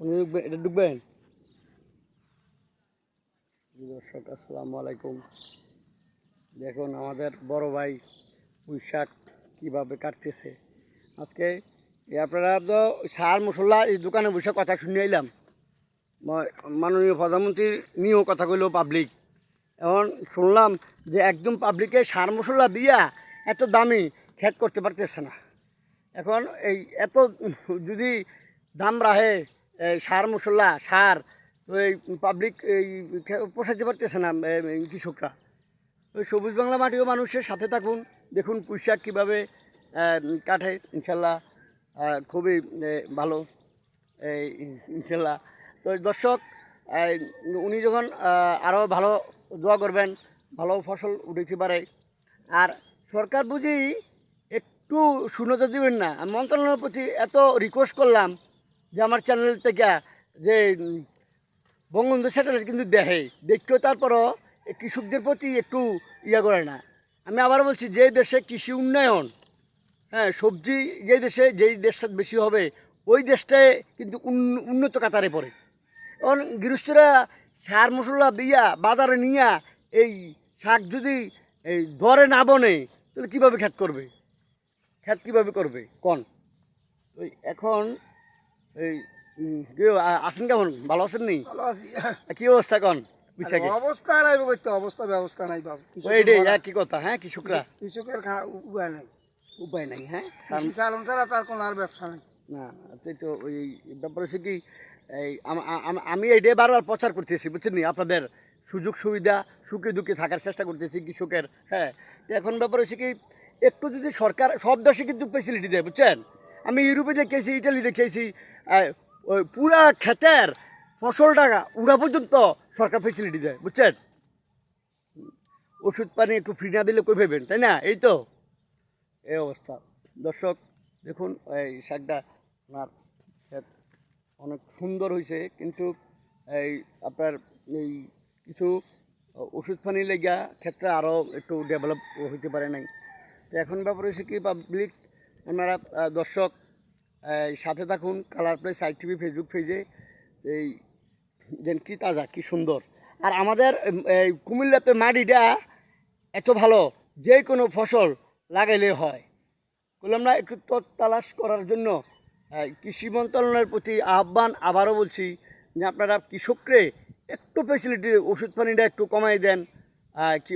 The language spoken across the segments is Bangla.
উনি ঢুকবেন, এটা ঢুকবেন? দর্শক, আসসালামু আলাইকুম। দেখুন, আমাদের বড় ভাই পুঁই কীভাবে কাটতেছে। আজকে আপনারা তো সার, মশলা এই দোকানে বসে কথা শুনে এলাম। মাননীয় প্রধানমন্ত্রী নিয়েও কথা কইল পাবলিক এখন শুনলাম যে একদম পাবলিকে সার, মশলা দিয়া এত দামি খেত করতে পারতেছে না। এখন এই এত, যদি দাম রাহে সার মশলা, সার, ওই পাবলিক এই পোষাতে পারতেছে না কৃষকরা। ওই সবুজ বাংলা মাটিও মানুষের সাথে থাকুন, দেখুন পুঁইশাক কীভাবে কাটে, ইনশাল্লাহ খুবই ভালো এই ইনশাল্লাহ। তো দর্শক উনি যখন আরও ভালো দোয়া করবেন, ভালো ফসল উঠেতে পারে। আর সরকার বুঝি একটু সুনজর দিবেন না। মন্ত্রণালয়ের প্রতি এত রিকোয়েস্ট করলাম যে আমার চ্যানেল থেকে যে বঙ্গবন্ধু স্যাটেলাইট কিন্তু দেখে, দেখতেও তারপরও কৃষকদের প্রতি একটু ইয়ে করে না। আমি আবার বলছি, যে দেশে কৃষি উন্নয়ন হ্যাঁ সবজি যে দেশে, যেই দেশটা বেশি হবে, ওই দেশটায় কিন্তু উন্নত কাতারে পড়ে। এখন গৃহস্থরা সার মশলা দিয়া বাজারে নিয়া এই শাক যদি এই দরে না বনে, তাহলে কীভাবে খ্যাত করবে? খ্যাত কীভাবে করবে? কন? ওই এখন এই আছেন কেমন? ভালো আছেন নি? ভালো আছি। কি অবস্থা কন অবস্থা নাই করতে অবস্থা ব্যবস্থা নাই বাবু এইটাই হ্যাঁ কি কথা হ্যাঁ কৃষকরা? কৃষকের উপায় নাই। উপায় নাই হ্যাঁ? কারণ- কৃষি চালন ছাড়া তার কোনো আর ব্যবসা নাই। না তো ওই ব্যাপার হচ্ছে কি এই আম- আম- আমি এইটাই বারবার প্রচার করতেছি বুঝছেন নি? আপনাদের সুযোগ সুবিধা সুখে দুঃখে থাকার চেষ্টা করতেছি কৃষকের হ্যাঁ। এখন ব্যাপার হচ্ছে কি একটু যদি সরকার সব দেশে কিন্তু ফেসিলিটি দেয় বুঝছেন? আমি ইউরোপে দেখেছি ইটালি দেখেছি ওই পুরা ক্ষেতের ফসল টাকা উড়া পর্যন্ত সরকার ফেসিলিটি দেয়, বুঝছেন? ওষুধ পানি একটু ফ্রি না দিলে কই ভেবেন তাই না? এই তো, এই অবস্থা। দর্শক, দেখুন, এই শাকটা আপনার অনেক সুন্দর হয়েছে কিন্তু এই আপনার এই কিছু ওষুধ পানি লেগা ক্ষেত্রে আরও একটু ডেভেলপ হইতে পারে নাই। তো এখন ব্যাপার হয়েছে কি পাবলিক আপনারা দর্শক সাথে থাকুন colour play site TV Facebook পেজে এই যেন কি তাজা, কি সুন্দর। আর আমাদের এই কুমিল্লাতে মাটিটা এত ভালো, যে কোনো ফসল লাগাইলে হয়। বললাম না, একটু তৎতালাশ করার জন্য কৃষি মন্ত্রণালয়ের প্রতি আহ্বান আবারও বলছি যে আপনারা কৃষককে একটু ফেসিলিটি ওষুধ পানিটা একটু কমাই দেন কি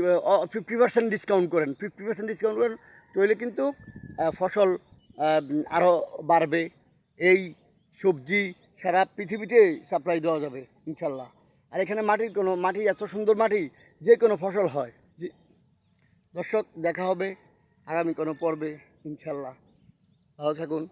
ফিফটি পার্সেন্ট ডিসকাউন্ট করেন। ফিফটি পার্সেন্ট ডিসকাউন্ট করেন, তাহলে কিন্তু ফসল আরও বাড়বে। এই সবজি, সারা পৃথিবীতে সাপ্লাই দেওয়া যাবে, ইনশাল্লাহ। আর এখানে মাটির কোনো, মাটি, এত সুন্দর মাটি, যে কোনো ফসল হয়। দর্শক, দেখা হবে আগামী কোনো পর্বে, ইনশাল্লাহ। ভালো থাকুন।